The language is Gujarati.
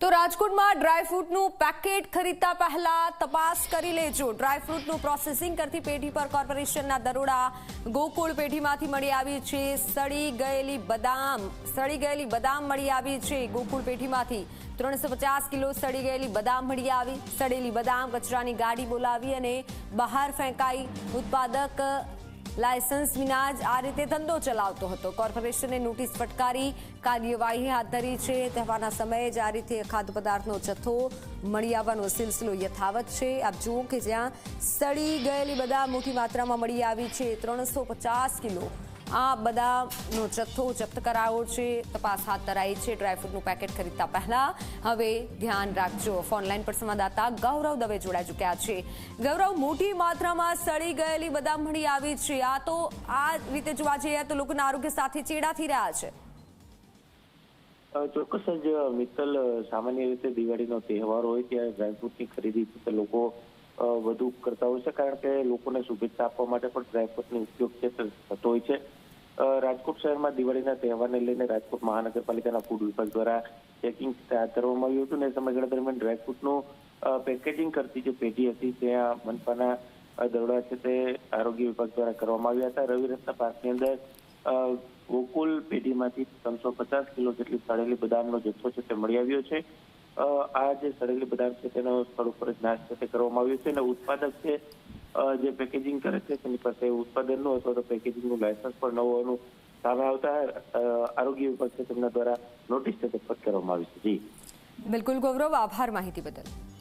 તો રાજકોટમાં ડ્રાયફ્રૂટનું પેકેટ ખરીદતા પહેલા તપાસ કરી લેજો. ડ્રાયફ્રૂટનું પ્રોસેસિંગ કરતી પેઢી પર કોર્પોરેશનના દરોડા. ગોકુળ પેઢીમાંથી મળી આવી છે સડી ગયેલી બદામ. સડી ગયેલી બદામ મળી આવી છે ગોકુળ પેઢીમાંથી. ત્રણસો પચાસ કિલો સડી ગયેલી બદામ મળી આવી. સડેલી બદામ કચરાની ગાડી બોલાવી અને બહાર ફેંકાઈ. ઉત્પાદક લાયસન્સ વિના જ આ રીતે ધંધો ચલાવતો હતો. કોર્પોરેશને નોટિસ ફટકારી, કાર્યવાહી હાથ ધરી છે. તહેવારના સમયે જ આ રીતે ખાદ્ય પદાર્થનો જથ્થો મળી આવવાનો સિલસિલો યથાવત છે. આપ જુઓ કે જ્યાં સડી ગયેલી બધા મોટી માત્રામાં મળી આવી છે. ત્રણસો કિલો આ બદામનો જથ્થો જપ્ત કરાયો છે, તપાસ હાથ ધરાઈ છે ડ્રાયફ્રૂટનું પેકેટ ખરીદતા પહેલા. હવે ધ્યાન રાખજો, ફોનલાઈન પર સંવાદદાતા ગૌરવ દવે જોડાઈ ચૂક્યા છે. ગૌરવ, મોટી માત્રામાં સડી ગયેલી બદામ મળી આવી છે. આ તો આ રીતે જોવા જઈએ તો લોકોના આરોગ્ય સાથે ચેડા થઈ રહ્યા છે. ચોક્કસ જ, મિત્તલ, સામાન્ય રીતે દિવાળીનો તહેવાર હોય ત્યારે ડ્રાયફ્રૂટની ખરીદી લોકો વધુ કરતા હોય છે, કારણ કે લોકોને શુભેચ્છા આપવા માટે પણ ડ્રાયફ્રૂટનો ઉપયોગ છે થતો હોય છે. રાજકોટ શહેરમાં દિવાળીના તહેવારને લઈને રાજકોટ મહાનગરપાલિકાના ફૂડ વિભાગ દ્વારા ચેકિંગ હાથ ધરવામાં આવ્યું હતું ને એ સમયગાળા દરમિયાન ડ્રાયફ્રૂટનું પેકેજિંગ કરતી જે પેઢી હતી, ત્યાં મનપાના દરોડા છે તે આરોગ્ય વિભાગ દ્વારા કરવામાં આવ્યા હતા. રવિ રસ્તા પાર્કની અંદર ગોકુલ પેઢીમાંથી ત્રણસો પચાસ કિલો જેટલી સડેલી બદામનો જથ્થો છે તે મળી આવ્યો છે. આ જે સળેલી પદાર્થ છે તેનો સ્થળ ઉપર જ નાશ છે તે કરવામાં આવ્યો છે અને ઉત્પાદક છે જે પેકેજિંગ કરે છે તેની પાસે ઉત્પાદનનું અથવા તો પેકેજિંગનું લાયસન્સ પણ ન હોવાનું સામે આવતા આરોગ્ય વિભાગ છે તેમના દ્વારા નોટિસ છે તે ફટકારવામાં આવી છે. જી. બિલકુલ ગૌરવ, આભાર માહિતી બદલ.